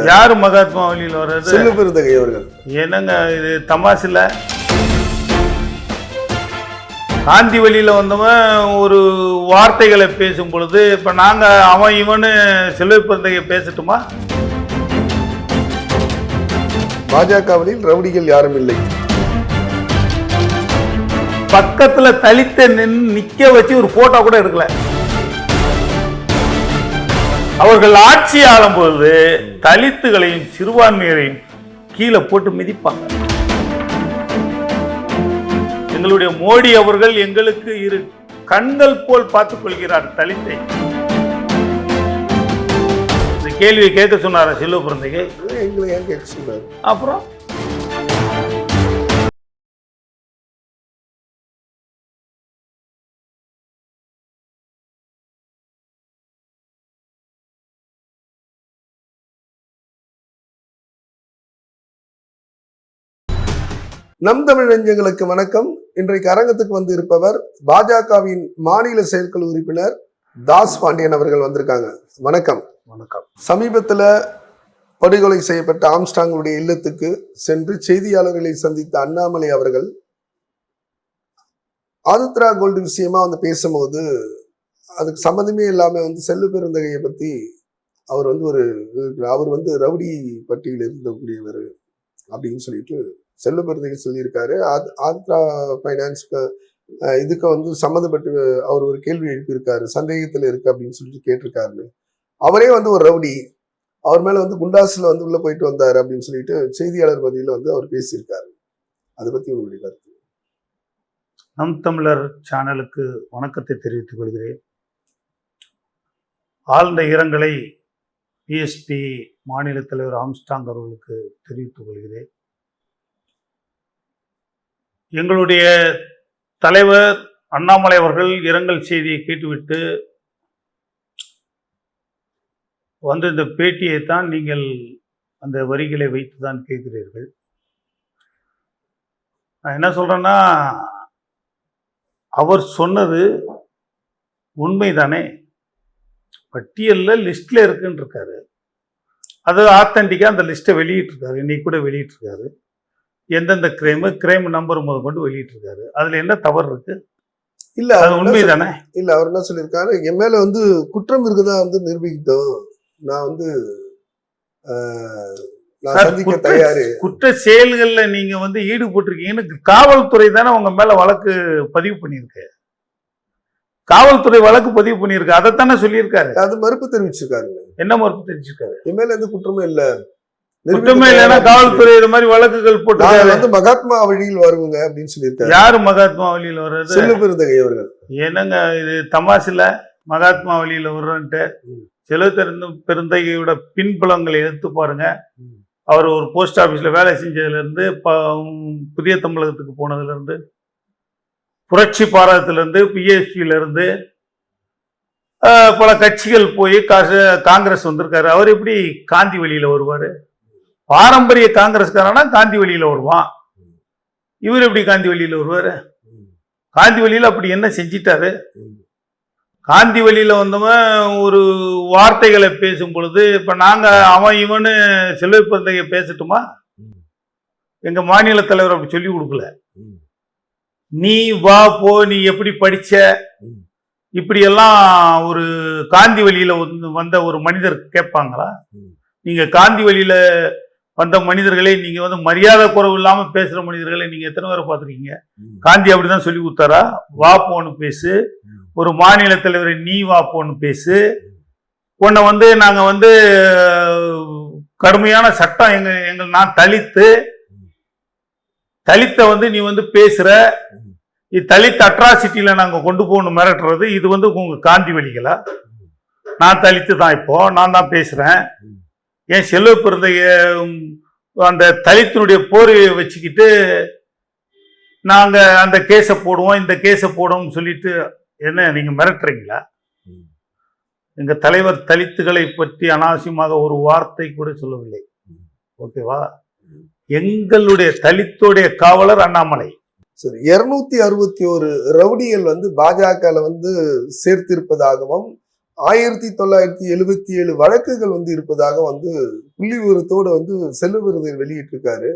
சொல்லிட்டாரு யாரு மகாத்மா வழியில் வர்றது? செல்வ பெருந்தகை அவர்கள். என்னங்க இது தமாசில் காந்தி வழியில் வந்தவன் ஒரு வார்த்தைகளை பேசும் பொழுது இப்போ நாங்கள் அவன் இவனு செல்வ பிறந்தைய பேசட்டுமா? பாஜகவில் ரவுடிகள் யாரும் இல்லை. பக்கத்தில் தலித்த நின்று நிற்க வச்சு ஒரு ஃபோட்டோ கூட எடுக்கல. அவர்கள் ஆட்சி ஆளும் பொழுது தலித்துகளையும் சிறுபான்மையரையும் கீழே போட்டு மிதிப்பாங்க. எங்களுடைய மோடி அவர்கள் எங்களுக்கு இரு கண்கள் போல் பார்த்துக் கொள்கிறார் தலித்தை. இந்த கேள்வியை கேட்க சொன்னாரா செல்வ பிறந்தைக்கு எங்களை சொன்னாரு? அப்புறம்? நம் தமிழ் நெஞ்சங்களுக்கு வணக்கம். இன்றைக்கு அரங்கத்துக்கு வந்து இருப்பவர் பாஜகவின் மாநில செயற்குழு உறுப்பினர் தாஸ் பாண்டியன் அவர்கள் வந்திருக்காங்க. வணக்கம். வணக்கம். சமீபத்துல படுகொலை செய்யப்பட்ட ஆம்ஸ்டாங்களுடைய இல்லத்துக்கு சென்று செய்தியாளர்களை சந்தித்த அண்ணாமலை அவர்கள் ஆதித்ரா கோல்டு விஷயமா வந்து பேசும்போது அதுக்கு சம்மந்தமே இல்லாம வந்து செல்லு பெருந்தகையை பத்தி அவர் வந்து ஒரு அவர் வந்து ரவுடி பட்டியலில் இருந்தக்கூடியவர் அப்படின்னு சொல்லிட்டு செல்வ சொல்லியிருக்காரு. ஆத்- ஆதித்ரா ஃபைனான்ஸ்க்கு இதுக்கு வந்து சம்மந்தப்பட்டு அவர் ஒரு கேள்வி எழுப்பியிருக்காரு. சந்தேகத்தில் இருக்கு அப்படின்னு சொல்லிட்டு கேட்டிருக்காருன்னு. அவரே வந்து ஒரு ரவுடி. அவர் மேலே வந்து குண்டாஸில் வந்து உள்ளே போயிட்டு வந்தார் அப்படின்னு சொல்லிட்டு செய்தியாளர் மத்தியில வந்து அவர் பேசியிருக்காரு. அதை பற்றி உங்களுடைய கருத்து? நம் தமிழர் சேனலுக்கு வணக்கத்தை தெரிவித்துக் கொள்கிறேன். ஆழ்ந்த இரங்கலை பிஎஸ்பி மாநில தலைவர் ஆம்ஸ்டாங் அவர்களுக்கு தெரிவித்துக் கொள்கிறேன். எங்களுடைய தலைவர் அண்ணாமலை அவர்கள் இரங்கல் செய்தியை கேட்டுவிட்டு வந்த இந்த பேட்டியை தான் நீங்கள் அந்த வரிகளை வைத்து தான் கேட்கிறீர்கள். நான் என்ன சொல்கிறேன்னா அவர் சொன்னது உண்மைதானே? பட்டியலில் லிஸ்ட்ல இருக்குன்னு இருக்காரு அது ஆத்தன்டிக்காக அந்த லிஸ்ட்டை வெளியிட்டிருக்காரு இன்னைக்கு கூட வெளியிட்டிருக்காரு. எந்தெந்த கிரைமு கிரைம் நம்பர் முத கொண்டு வெளியிட்டிருக்காரு. அதுல என்ன தவறு இருக்கு? இல்ல அது உண்மைதானே? சொல்- இல்ல அவர் என்ன சொல்லியிருக்காரு? என் மேல வந்து குற்றம் இருக்குதா வந்து நிரூபிக்கிட்டோம். நான் வந்து குற்ற- செயல்கள்ல நீங்க வந்து ஈடுபட்டிருக்கீங்கன்னு காவல்துறை தானே உங்க மேல வழக்கு பதிவு பண்ணியிருக்கு. காவல்துறை வழக்கு பதிவு பண்ணியிருக்கு. அதைத்தானே சொல்லியிருக்காரு. அது மறுப்பு தெரிவிச்சிருக்காருங்க. என்ன மறுப்பு தெரிஞ்சிருக்காரு என் மேல எந்த குற்றமே இல்ல. குற்றமே இல்லைன்னா காவல்துறை இது மாதிரி வழக்குகள் போட்டு வந்து மகாத்மா வழியில் வருவங்க அப்படின்னு சொல்லியிருக்காரு. யாரு மகாத்மா வழியில வர்றது? செல்லு பெருந்தகை அவர்கள். என்னங்க இது தமாசில மகாத்மா வழியில வர்றன்ட்டு. செலவு தெரிந்த பெருந்தகையோட பின்புலங்களை எடுத்து பாருங்க. அவர் ஒரு போஸ்ட் ஆபீஸ்ல வேலை செஞ்சதுல இருந்து ப- புதிய தமிழகத்துக்கு போனதுல இருந்து புரட்சி பாரதத்துல இருந்து பிஎஸ்பியில இருந்து ஆஹ், பல கட்சிகள் போய் காசு- காங்கிரஸ் வந்திருக்காரு. அவர் எப்படி காந்தி வழியில வருவாரு? பாரம்பரிய காங்கிரஸ்காரனா காந்தி வழியில வருவான். இவர் எப்படி காந்தி வழியில வருவாரு? காந்தி வழியில அப்படி என்ன செஞ்சிட்டாரு? காந்தி வழியில வந்தவன் ஒரு வார்த்தைகளை பேசும் பொழுது இப்ப நாங்க அவன் இவனு செல்வ பிறந்தைய பேசட்டுமா? எங்க மாநில தலைவர் அப்படி சொல்லி கொடுக்கல. நீ வா போ நீ எப்படி படிச்ச? இப்படியெல்லாம் இப்படி எல்லாம் ஒரு காந்தி வழியில வந்து- வந்த ஒரு மனிதர் கேட்பாங்களா? நீங்க காந்தி வழியில வந்த மனிதர்களை நீங்க வந்து மரியாதை குறைவு இல்லாம பேசுற மனிதர்களை நீங்க எத்தனை பேரை பார்த்துருக்கீங்க? காந்தி அப்படிதான் சொல்லி கொடுத்தாரா? வா போன்னு பேசு. ஒரு மாநில தலைவரை நீ வா போன்னு பேசு. உன்னை வந்து நாங்க வந்து கடுமையான சட்டம் எங்க எங்க நான் தலித்து தலித்தை வந்து நீ வந்து பேசுற. இது தலித் அட்ராசிட்டியில நாங்க கொண்டு போகணும் மிரட்டுறது. இது வந்து உங்க காந்தி வழிகளா? நான் தலித்து தான் இப்போ. நான் தான் பேசுறேன். ஏன் செல்வ பிறந்தைய அந்த தலித்தினுடைய போர்வையை வச்சுக்கிட்டு நாங்க அந்த கேஸை போடுவோம் இந்த கேஸை போடுவோம்னு சொல்லிட்டு என்ன நீங்க மிரட்டுறீங்களா ம். எங்க தலைவர் தலித்துகளை பற்றி அனாவசியமாக ஒரு வார்த்தை கூட சொல்லவில்லை. ஓகேவா எங்களுடைய தலித்துடைய காவலர் அண்ணாமலை சரி இருநூத்தி அறுபத்தி ஒரு ரவுடிகள் வந்து பாஜக வந்து சேர்த்திருப்பதாகவும் ஆயிரத்தி தொள்ளாயிரத்தி எழுபத்தி ஏழு வழக்குகள் வந்து இருப்பதாக வந்து புள்ளி விவரத்தோடு வந்து செல்வ விருதை வெளியிட்டிருக்காரு.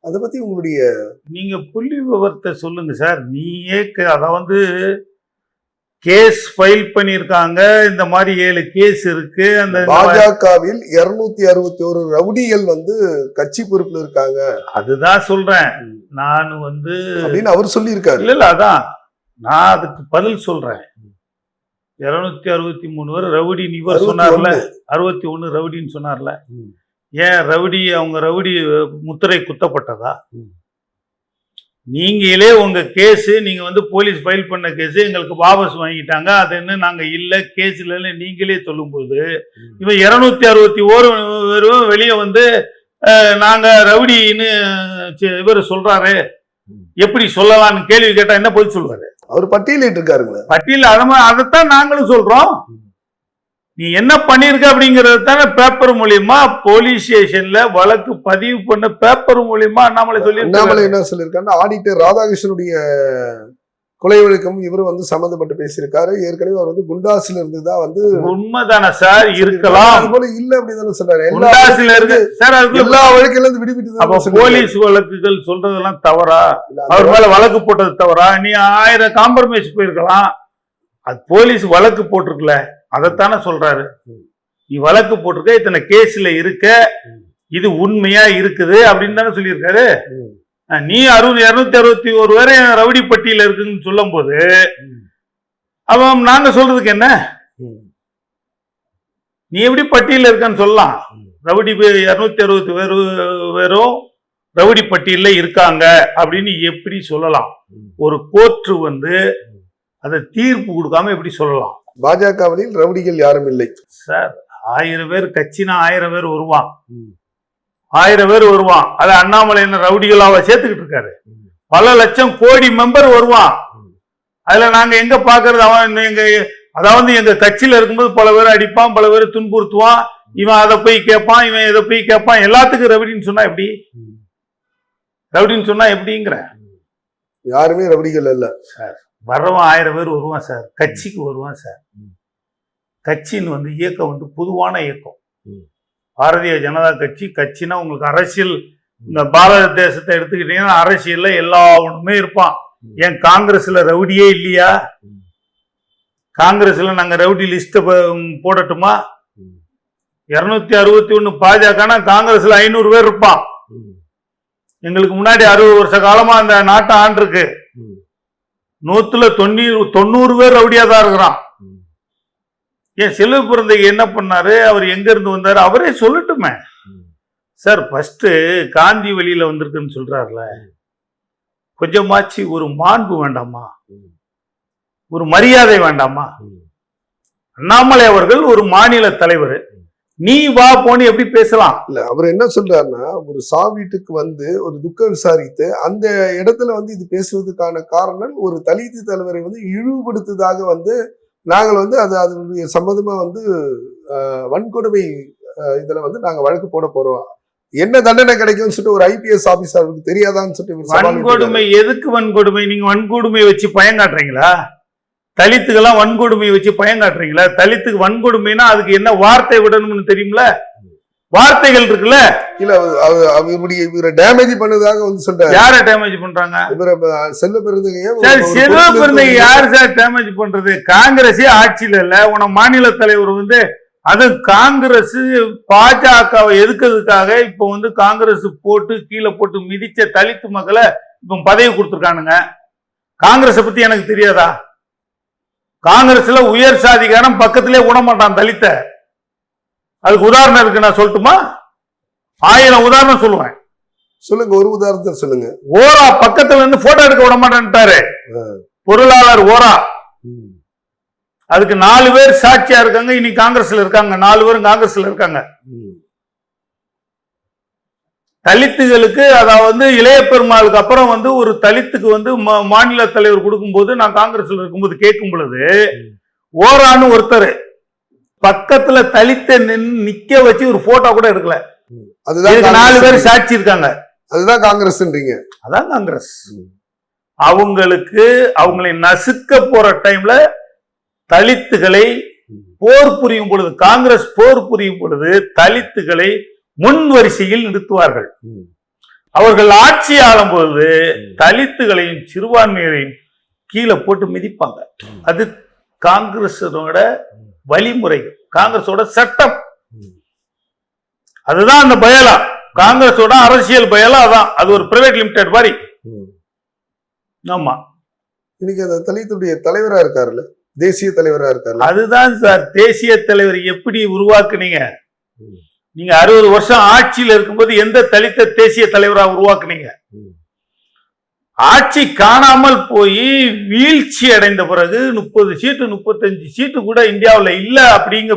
அதை பத்தி உங்களுடைய நீங்க புள்ளி விவரத்தை சொல்லுங்க சார். நீயே அத வந்து கேஸ் ஃபைல் பண்ணியிருக்காங்க. இந்த மாதிரி ஏழு கேஸ் இருக்கு. அந்த பாஜகவில் இருநூத்தி அறுபத்தி ஒரு ரவுடிகள் வந்து கட்சி பொறுப்புல இருக்காங்க. அதுதான் சொல்றேன். நான் வந்து அப்படின்னு அவர் சொல்லியிருக்காரு. இல்ல இல்ல அதான் நான் அதுக்கு பதில் சொல்றேன். இருநூத்தி அறுபத்தி மூணு பேர் ரவுடி இவர் அறுபத்தி சொன்னார்ல. அறுபத்தி ஒண்ணு ரவுடின்னு சொன்னார்ல. ஏன் ரவுடி அவங்க ரவுடி முத்திரை குத்தப்பட்டதா. நீங்களே உங்க கேஸ் நீங்க வந்து போலீஸ் ஃபைல் பண்ண கேஸ் எங்களுக்கு வாபஸ் வாங்கிட்டாங்க அது என்ன நாங்க இல்ல கேஸ் இல்லைன்னு நீங்களே சொல்லும்போது. இவன் இருநூத்தி அறுபத்தி ஓரு பேரும் வெளியே வந்து நாங்க ரவுடின்னு இவர் சொல்றாரு. எப்படி சொல்லலாம்னு கேள்வி கேட்டா என்ன பதில் சொல்லுவாரு அவர் பட்டியலிட்டு இருக்காருங்களே. பட்டியல் அதமா அதைத்தான் நாங்களும் சொல்றோம். நீ என்ன பண்ணிருக்க அப்படிங்கறது தானே பேப்பர் மூலியமா போலீஸ் ஸ்டேஷன்ல வழக்கு பதிவு பண்ண பேப்பர் மூலியமா அண்ணாமலை சொல்லி அண்ணாமலை என்ன சொல்லியிருக்காருன்னா ஆடிட்டர் ராதாகிருஷ்ணனுடைய கொலை வழக்கம் இவரும் வந்து சம்மந்தப்பட்டு பேசியிருக்காரு. ஏற்கனவே அவர் வந்து குண்டாசில இருந்து தான் வந்து உண்மைதானே சார் இருக்கலாம். அது போல இல்ல அப்படின்னு சொல்றாரு குண்டாசில இருக்கு சார் எல்லா வழக்கில இருந்து விடுவிட்டு போலீஸ் வழக்குகள் சொல்றதெல்லாம் தவறா? அவர் மேல வழக்கு போட்டது தவறா? நீ ஆயிரம் காம்ப்ரமைஸ் போயிருக்கலாம். அது போலீஸ் வழக்கு போட்டிருக்கல அதைத்தானே சொல்றாரு. நீ வழக்கு போட்டிருக்க இத்தனை கேஸ்ல இருக்க இது உண்மையா இருக்குது அப்படின்னு தானே சொல்லியிருக்காரு. நீ அறுபது இருநூத்தி அறுபத்தி ஒரு வரை ரவுடி பட்டியல இருக்குன்னு சொல்லும் போது அவன் நாங்க சொல்றதுக்கு என்ன? நீ எப்படி பட்டியல இருக்கன்னு சொல்லலாம். ரவுடி இருநூத்தி அறுபத்தி பேரு பேரும் ரவுடி பட்டியல்ல இருக்காங்க அப்படின்னு எப்படி சொல்லலாம்? ஒரு கோர்ட்டு வந்து அதை தீர்ப்பு கொடுக்காம எப்படி சொல்லலாம்? பாஜகவில் ரவுடிகள் யாரும் இல்லை. சார் ஆயிரம் பேர் கட்சினா ஆயிரம் பேர் வருவான். ஆயிரம் பேர் வருவான். அது அண்ணாமலை என்ன ரவுடிகளாவ சேர்த்துக்கிட்டு இருக்காரு. பல லட்சம் கோடி மெம்பர் வருவான். அதுல நாங்க எங்க பாக்குறது? அவன் எங்க அதாவது எங்க கட்சியில இருக்கும்போது பல பேர் அடிப்பான் பல பேர் துன்புறுத்துவான். இவன் அதை போய் கேட்பான் இவன் இதை போய் கேட்பான். எல்லாத்துக்கும் ரவுடின்னு சொன்னா எப்படி? ரவுடின்னு சொன்னா எப்படிங்கிற? யாருமே ரவுடிகள் அல்ல வர்றவன் ஆயிரம் பேர் வருவான் சார். கட்சிக்கு வருவான் சார். கட்சின்னு வந்து இயக்கம் வந்து பொதுவான இயக்கம். பாரதிய ஜனதா கட்சி கட்சினா உங்களுக்கு அரசியல். இந்த பாரத தேசத்தை எடுத்துக்கிட்டீங்கன்னா அரசியல்ல ஒன்றுமே இருப்பான். ஏன் காங்கிரஸ்ல ரவுடியே இல்லையா? காங்கிரஸ்ல நாங்க ரவுடி லிஸ்ட் போடட்டுமா? இருநூத்தி அறுபத்தி ஒண்ணு பாஜகனா காங்கிரஸ்ல ஐநூறு பேர் இருப்பான். எங்களுக்கு முன்னாடி அறுபது வருஷ காலமா அந்த நாட்டை ஆண்டிருக்கு. நூத்துல தொண்ணூறு தொண்ணூறு பேர் ரவுடியா தான் இருக்கிறான். ஏன் செல்வ பிறந்தை என்ன பண்ணாரு? அவர் எங்க இருந்து வந்தாரு? அவரே சொல்லட்டுமே. சார் ஃபர்ஸ்ட் காந்தி வெளியில வந்திருக்குன்னு சொல்றாருல. கொஞ்சமாச்சு ஒரு மாண்பு வேண்டாமா? ஒரு மரியாதை வேண்டாமா? அண்ணாமலை அவர்கள் ஒரு மாநில தலைவர். நீ வா போன்னு எப்படி பேசலாம்? இல்ல அவர் என்ன சொல்றாருன்னா ஒரு சா வீட்டுக்கு வந்து ஒரு துக்கம் விசாரித்து அந்த இடத்துல வந்து இது பேசுவதற்கான காரணம் ஒரு தலித்து தலைவரை வந்து இழிவுபடுத்துவதாக வந்து நாங்கள் வந்து அது அதனுடைய சம்மந்தமாக வந்து வன்கொடுமை இதில் இதுல வந்து நாங்க வழக்கு போட போறோம். என்ன தண்டனை கிடைக்கும்னு சொல்லிட்டு ஒரு ஐபிஎஸ் ஆபீசருக்கு தெரியாதான்னு சொல்லிட்டு வன்கொடுமை எதுக்கு வன்கொடுமை? நீங்க வன்கொடுமை வச்சு பயங்காட்டுறீங்களா தலித்துக்கெல்லாம் வன்கொடுமை வச்சு பயங்காட்டுறீங்களா தலித்துக்கு வன்கொடுமைனா அதுக்கு என்ன வார்த்தை விடணும்னு தெரியுமில? வார்த்தைகள் இருக்குல்ல? இல்ல அவருடைய இவரை டேமேஜ் பண்ணதாக வந்து சொல்றாரு. யார டேமேஜ் பண்றாங்க? இவரை செல்ல பெருந்தகைய சார் செல்வ இருந்து- யார் சார் டேமேஜ் பண்றது? காங்கிரஸே ஆட்சியில இல்ல. உன மாநில தலைவர் வந்து அது காங்கிரஸ் பாஜகவை எதுக்கிறதுக்காக இப்ப வந்து காங்கிரஸ் போட்டு கீழே போட்டு மிதிச்ச தலித்து மக்களை இப்ப பதவி கொடுத்துருக்கானுங்க. காங்கிரஸை பத்தி எனக்கு தெரியாதா? காங்கிரஸ்ல உயர் சாதிகாரன் பக்கத்திலே விடமாட்டான் தலித்த. அதுக்கு உதாரணம் இருக்கு நான் சொல்லட்டுமா? ஆயிரம் உதாரணம் சொல்லுவேன். சொல்லுங்க ஒரு உதாரணத்தை சொல்லுங்க. ஓரா பக்கத்துல இருந்து போட்டோ எடுக்க விட மாட்டேன்ட்டாரு. பொருளாளர் ஓரா. அதுக்கு நாலு பேர் சாட்சியா இருக்காங்க இனி காங்கிரஸ்ல இருக்காங்க. நாலு பேரும் காங்கிரஸ்ல இருக்காங்க. தலித்துகளுக்கு அதாவது வந்து இளைய பெருமாளுக்கு அப்புறம் வந்து ஒரு தலித்துக்கு வந்து மாநில தலைவர் கொடுக்கும்போது நான் காங்கிரஸ்ல இருக்கும்போது கேட்கும் பொழுது ஓரான்னு ஒருத்தர். பக்கத்துல தலித்த நின்னு நிக்க வச்சு ஒரு போட்டோ கூட எடுக்கல. அதுதான் நாலு பேர். சாட்சி இருக்காங்க. அதுதான் காங்கிரஸ்ன்றீங்க. அதான் காங்கிரஸ். அவங்களுக்கு அவங்களை நசுக்க போற டைம்ல தலித்துகளை போர் புரியும் பொழுது காங்கிரஸ் போர் புரியும் பொழுது தலித்துகளை முன் வரிசையில் நிறுத்துவார்கள். அவர்கள் ஆட்சி ஆளும் பொழுது தலித்துகளையும் சிறுபான்மையரையும் கீழே போட்டு மிதிப்பாங்க. அது காங்கிரஸோட வழிமுறை காங்கிரஸோட சட்டம். அதுதான் அந்த பயலா. காங்கிரஸோட அரசியல் பயலா அதான். அது ஒரு பிரைவேட் லிமிடெட் மாதிரி. ஆமா. இன்னைக்கு அந்த தலித்துடைய தலைவரா இருக்காருல்ல? தேசிய தலைவரா இருக்காருல்ல? அதுதான் சார். தேசிய தலைவர் எப்படி உருவாக்குனீங்க. நீங்க அறுபது வருஷம் ஆட்சியில இருக்கும்போது எந்த தலித்த தேசிய தலைவரா உருவாக்குனீங்க. ஆட்சி காணாமல் போய் வீழ்ச்சி அடைந்த பிறகு முப்பது சீட்டு முப்பத்தஞ்சு சீட்டு கூட இந்தியாவில் இல்லை அப்படிங்க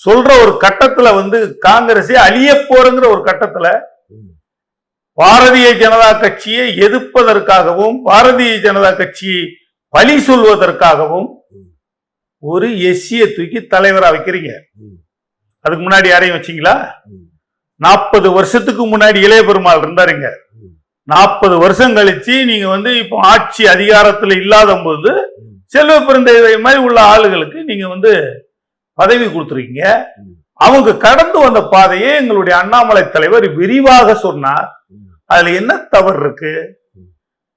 சொல்ற ஒரு கட்டத்துல வந்து காங்கிரஸே அழிய போறங்கிற ஒரு கட்டத்துல பாரதிய ஜனதா கட்சியை எதிர்ப்பதற்காகவும் பாரதிய ஜனதா கட்சியை பழி சொல்வதற்காகவும் ஒரு எஸ்சியை தூக்கி தலைவரா வைக்கிறீங்க. அதுக்கு முன்னாடி யாரையும் வச்சிங்களா? நாற்பது வருஷத்துக்கு முன்னாடி இளைய பெருமாள் இருந்தாருங்க. நாற்பது வருஷம் கழிச்சு நீங்க வந்து இப்போ ஆட்சி அதிகாரத்தில் இல்லாத போது செல்வ பெருந்தேவை மாதிரி உள்ள ஆளுகளுக்கு நீங்க வந்து பதவி கொடுத்துருக்கீங்க. அவங்க கடந்து வந்த பாதையை எங்களுடைய அண்ணாமலை தலைவர் விரிவாக சொன்னார். அதுல என்ன தவறு இருக்கு?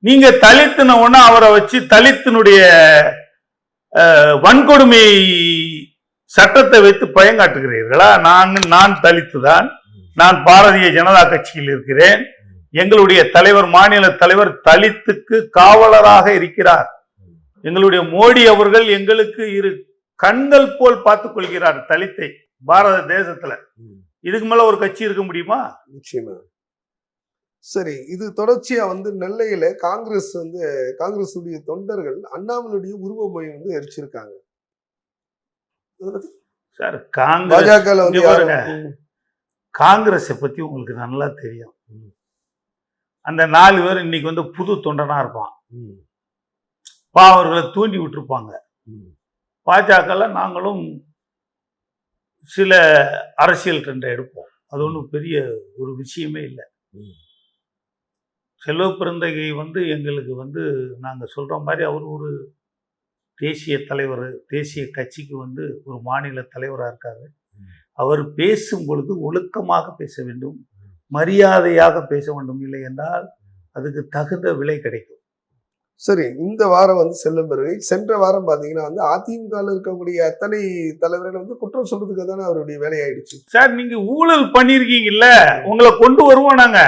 நீங்க தலித்துன உடனே அவரை வச்சு தலித்தினுடைய வன்கொடுமை சட்டத்தை வைத்து பயங்காட்டுகிறீர்களா? நான் நான் தலித்து தான் நான் பாரதிய ஜனதா கட்சியில் இருக்கிறேன். எங்களுடைய தலைவர் மாநில தலைவர் தலித்துக்கு காவலராக இருக்கிறார் எங்களுடைய மோடி அவர்கள் எங்களுக்கு இரு கண்கள் போல் பார்த்துக் கொள்கிறார் தலித்தை பாரத தேசத்துல. இதுக்கு மேல ஒரு கட்சி இருக்க முடியுமா நிச்சயமா சரி இது தொடர்ச்சியா வந்து நெல்லையில காங்கிரஸ் வந்து காங்கிரஸ் உடைய தொண்டர்கள் அண்ணாமலையுடைய உருவமை வந்து எரிச்சிருக்காங்க சார் காங்கிரஸ் பாஜக. காங்கிரஸை பத்தி உங்களுக்கு நல்லா தெரியும். அந்த நாலு பேர் இன்னைக்கு வந்து புது தொண்டனா இருப்பான். பாவர்களை தூண்டி விட்டுருப்பாங்க ம். பாஜகல நாங்களும் சில அரசியல் ட்ரெண்டை எடுப்போம் அது ஒன்றும் பெரிய ஒரு விஷயமே இல்லை. செல்வ பெருந்தகை வந்து எங்களுக்கு வந்து நாங்கள் சொல்கிற மாதிரி அவர் ஒரு தேசிய தலைவர் தேசிய கட்சிக்கு வந்து ஒரு மாநில தலைவராக இருக்காரு. அவர் பேசும் பொழுது ஒழுக்கமாக பேச வேண்டும் மரியாதையாக பேச வேண்டும் இல்லை என்றால் அதுக்கு தகுந்த விலை கிடைக்கும். சரி இந்த வாரம் வந்து செல்லும் பிறகு சென்ற வாரம் பாத்தீங்கன்னா வந்து அதிமுக இருக்கக்கூடிய அத்தனை தலைவர்கள் வந்து குற்றம் சொல்றதுக்கு தானே அவருடைய வேலையாயிடுச்சு. சார் நீங்க ஊழல் பண்ணிருக்கீங்கல்ல உங்களை கொண்டு வருவோம் நாங்க.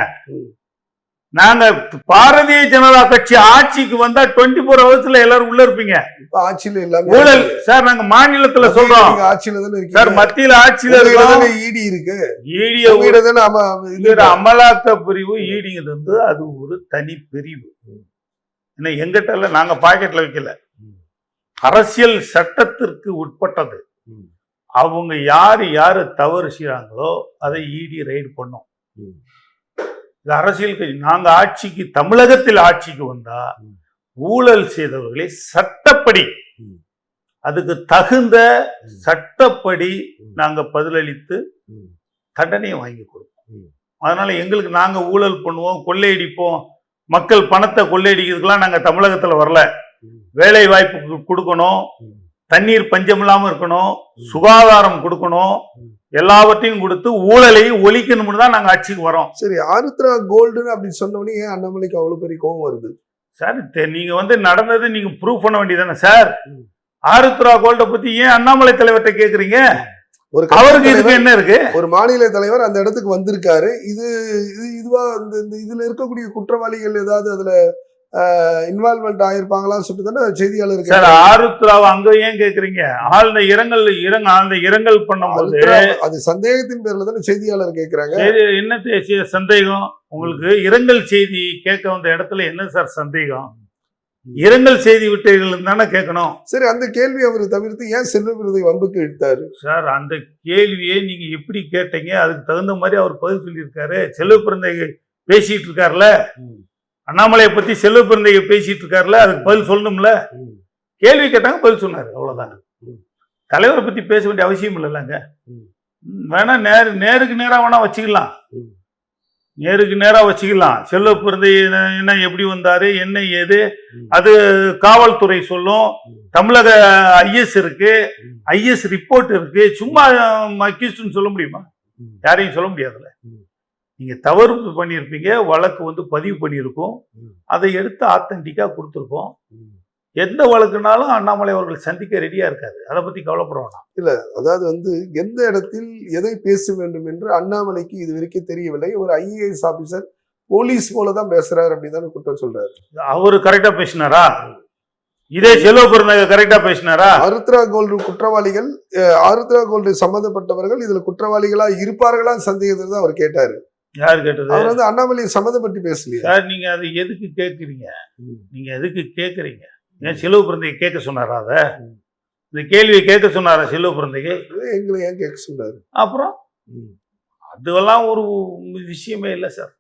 நாங்க பாரதிய ஜனதா கட்சி ஆட்சிக்கு வந்தா டுவெண்ட்டி ஃபோர் ஹவர்ஸ்ல எல்லாரும் உள்ள இருப்பீங்க. இப்ப ஆட்சியில எல்லாமே ஊழல். சார் நாங்க மாநிலத்துல சொல்றோம். ஆட்சியில தானே சார் இருக்கீங்க மத்தியில ஆட்சியில உங்ககிட்ட இருக்கோம். தானே இடி இருக்கு. ஈடிய உங்ககிட்ட தானே அம- இது இதுல அமலாக்க பிரிவு ஈடிங்கிறது வந்து அது ஒரு தனி பிரிவு. ஏன்னா எங்கிட்ட இல்ல நாங்க பாக்கெட்ல வைக்கல. அரசியல் சட்டத்திற்கு உட்பட்டது. அவங்க யாரு யாரு தவறு செய்றாங்களோ அதை இடி ரைடு பண்ணும். இது அரசியல் கட்சி நாங்க ஆட்சிக்கு தமிழகத்தில் ஆட்சிக்கு வந்தா. ஊழல் செய்தவர்களை சட்டப்படி. அதுக்கு தகுந்த. சட்டப்படி ம். நாங்க பதிலளித்து. தண்டனையை வாங்கி கொடுப்போம். அதனால எங்களுக்கு நாங்க ஊழல் பண்ணுவோம் கொள்ளையடிப்போம் மக்கள் பணத்தை கொள்ளையடிக்கிறதுக்கெல்லாம் நாங்க தமிழகத்துல வரல. வேலை வாய்ப்பு கொடுக்கணும். தண்ணீர் பஞ்சம் இல்லாம இருக்கணும். சுகாதாரம் கொடுக்கணும். எல்லாவற்றையும் கொடுத்து ஊழலை ஒழிக்கணும்னு தான் நாங்க ஆட்சிக்கு வரோம் சரி ஆருத்ரா கோல்டுன்னு அப்படின்னு சொன்னோடனே ஏன் அண்ணாமலைக்கு அவ்வளவு பெரிய கோவம் வருது சார் நீங்க வந்து நடந்தது நீங்க ப்ரூவ் பண்ண வேண்டியதானே சார். ஆருத்ரா கோல்ட பத்தி ஏன் அண்ணாமலை தலைவர்கிட்ட கேக்குறீங்க ஒரு அவருக்கு இதுக்கு என்ன இருக்கு ஒரு மாநில தலைவர் அந்த இடத்துக்கு வந்திருக்காரு இது இது இதுவா இந்த இந்த இதுல இருக்கக்கூடிய குற்றவாளிகள் ஏதாவது அதுல இன்வால்மெண்ட் ஆயிருப்பாங்களான்னு சொல்லிட்டு தானே செய்தியாளர் சார். ஆருத்ராவை அங்க ஏன் கேக்குறீங்க? ஆழ்ந்த இரங்கல் இரங்க ஆழ்ந்த இரங்கல் பண்ணும்போது அது சந்தேகத்தின் பேர்ல தானே செய்தியாளர் கேக்குறாங்க. சரி என்ன தேசிய சந்தேகம்? உங்களுக்கு இரங்கல் செய்தி கேட்க வந்த இடத்துல என்ன சார் சந்தேகம்? இரங்கல் செய்தி விட்டீர்கள் தானே கேட்கணும். சரி அந்த கேள்வி அவர் தவிர்த்து ஏன் செல்வ விருதை வம்புக்கு இழுத்தாரு? சார் அந்த கேள்வியை நீங்க எப்படி கேட்டீங்க? அதுக்கு தகுந்த மாதிரி அவர் பதில் சொல்லியிருக்காரு. செல்வ பிறந்தகை பேசிட்டு இருக்காருல்ல? அண்ணாமலையை பத்தி செல்வ பிறந்தகை பேசிட்டு இருக்காருல்ல அதுக்கு பதில் சொல்லணும்ல? கேள்வி கேட்டாங்க பதில் சொன்னாரு அவ்வளவுதான். ம். தலைவரை பத்தி பேச வேண்டிய அவசியம் இல்லைல்லங்க. வேணா நேரு நேருக்கு நேரா வேணா வச்சுக்கலாம். நேருக்கு நேரா வச்சுக்கலாம். செல்வ பிறந்தை என்ன எப்படி வந்தாரு என்ன ஏது. அது காவல்துறை சொல்லும். தமிழக ஐஎஸ் இருக்கு. ஐஎஸ் ரிப்போர்ட் இருக்கு. சும்மா மக்கிஸ்ட்னு சொல்ல முடியுமா. யாரையும் சொல்ல முடியாதுல்ல. ம். நீங்க தவறு பண்ணியிருப்பீங்க வழக்கு வந்து பதிவு பண்ணியிருக்கோம். அதை எடுத்து ஆத்தன்டிக்கா கொடுத்துருக்கோம். எந்த வழக்குனாலும் அண்ணாமலை அவர்கள் சந்திக்க ரெடியா இருக்காரு. அதை பத்தி கவலைப்பட வேணாம். அதாவது வந்து எந்த இடத்தில் எதை பேச வேண்டும் என்று அண்ணாமலைக்கு இது வரைக்கும் தெரியவில்லை. ஒரு ஐஏஎஸ் ஆபீசர் போலீஸ் போல தான் பேசுறாரு அப்படின்னு தானே குற்றம் சொல்றாரு. அவரு கரெக்டா பேசினாரா? இதே செல்வ பிறந்தக கரெக்டா பேசினாரா? ஆருத்ரா கோல்டு குற்றவாளிகள் ஆருத்ரா கோல்டு சம்பந்தப்பட்டவர்கள் இதுல குற்றவாளிகளா இருப்பார்களா சந்தேகத்தை தான் அவர் கேட்டாரு. யார் கேட்டது? அவர் வந்து அண்ணாமலையை சம்மந்தப்பட்டு பேசலையா. சார் நீங்க அதை எதுக்கு கேட்குறீங்க ம். நீங்க எதுக்கு கேட்குறீங்க ஏன் செல்வ பிறந்தையை கேட்க சொன்னாரா அத. இந்த கேள்வியை கேட்க சொன்னாரா செல்வ பிறந்தைக்கு எங்களை ஏன் கேட்க சொல்றாரு அப்புறம்? ம். அதெல்லாம் ஒரு விஷயமே இல்லை சார்.